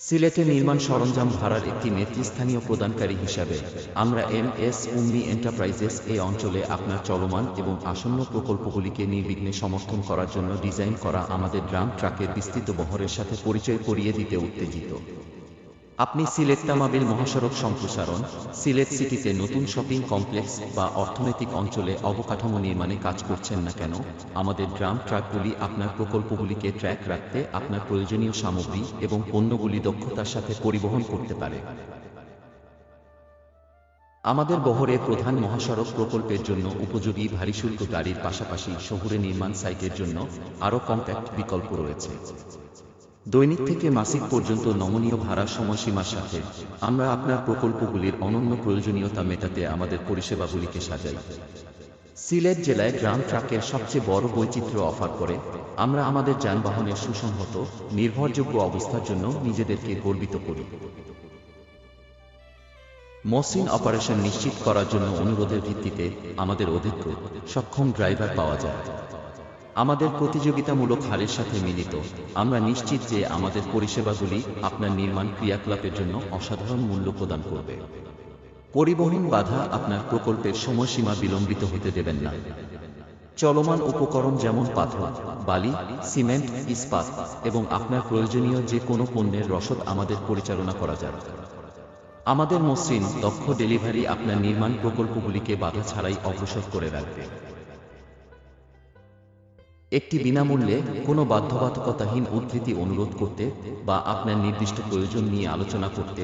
সিলেটে নির্মাণ সরঞ্জাম ভাড়ার একটি নেতৃস্থানীয় প্রদানকারী হিসাবে, আমরা এম এস উম্মি এন্টারপ্রাইজেস এই অঞ্চলে আপনার চলমান এবং আসন্ন প্রকল্পগুলিকে নির্বিঘ্নে সমর্থন করার জন্য ডিজাইন করা আমাদের ড্রাম ট্রাকের বিস্তৃত বহরের সাথে পরিচয় করিয়ে দিতে উত্তেজিত। আপনি সিলেট তামাবিল মহাসড়ক সম্প্রসারণ, সিলেট সিটিতে নতুন শপিং কমপ্লেক্স বা অর্থনৈতিক অঞ্চলে অবকাঠামো নির্মাণে কাজ করছেন না কেন? আমাদের ড্রাম ট্রাকগুলি আপনার প্রকল্পগুলিকে ট্র্যাক রাখতে আপনার প্রয়োজনীয় সামগ্রী এবং পণ্যগুলি দক্ষতার সাথে পরিবহন করতে পারে। আমাদের বহরে প্রধান মহাসড়ক প্রকল্পের জন্য উপযোগী ভারী শুল্ক গাড়ির পাশাপাশি শহুরে নির্মাণ সাইটের জন্য আরও কম্প্যাক্ট বিকল্প রয়েছে। দৈনিক থেকে মাসিক পর্যন্ত নমনীয় ভাড়া সময়সীমার সাথে আমরা আপনার প্রকল্পগুলির অনন্য প্রয়োজনীয়তা মেটাতে আমাদের পরিষেবাগুলিকে সাজাই। সিলেট জেলায় গ্রাম ট্রাকের সবচেয়ে বড় বৈচিত্র্য অফার করে আমরা আমাদের যানবাহনের সুসংহত, নির্ভরযোগ্য অবস্থার জন্য নিজেদেরকে গর্বিত করি। মসৃণ অপারেশন নিশ্চিত করার জন্য অনুরোধের ভিত্তিতে আমাদের অভিজ্ঞ সক্ষম ড্রাইভার পাওয়া যায়। আমাদের প্রতিযোগিতামূলক হারের সাথে মিলিত। আমরা নিশ্চিত যে আমাদের পরিষেবাগুলি আপনার নির্মাণ ক্রিয়াকলাপের জন্য অসাধারণ মূল্য প্রদান করবে। পরিবহন বাধা আপনার প্রকল্পের সময়সীমা বিলম্বিত হতে দেবেন না। চলমান উপকরণ যেমন পাথর, বালি, সিমেন্ট, ইস্পাত এবং আপনার প্রয়োজনীয় যে কোনো পণ্যের রসদ আমাদের পরিচালনা করা যায় আমাদের মসৃণ, দক্ষ ডেলিভারি আপনার নির্মাণ প্রকল্পগুলিকে বাধা ছাড়াই অগ্রসর করে রাখবে। একটি বিনামূল্যে কোনো বাধ্যবাধকতাহীন উদ্ধৃতি অনুরোধ করতে বা আপনার নির্দিষ্ট প্রয়োজন নিয়ে আলোচনা করতে।